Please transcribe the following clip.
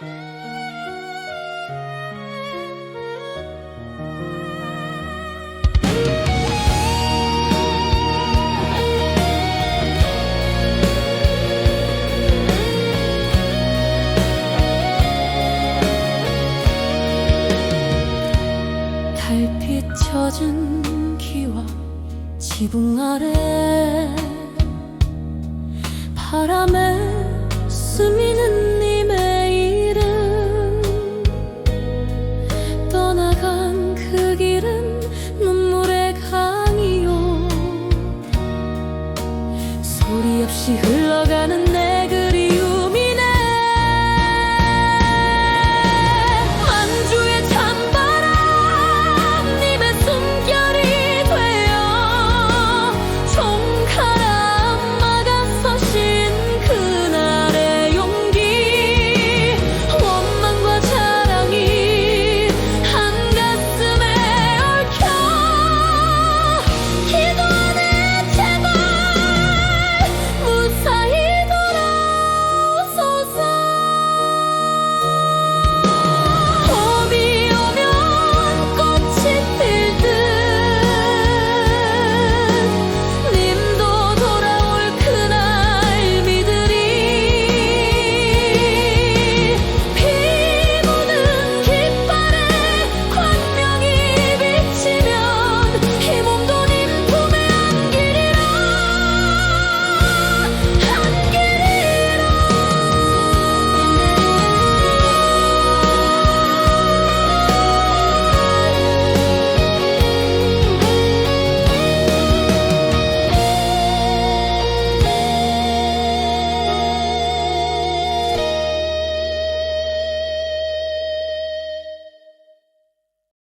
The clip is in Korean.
달빛 젖은 기와 지붕 아래 바람에 스미 흘러가는 날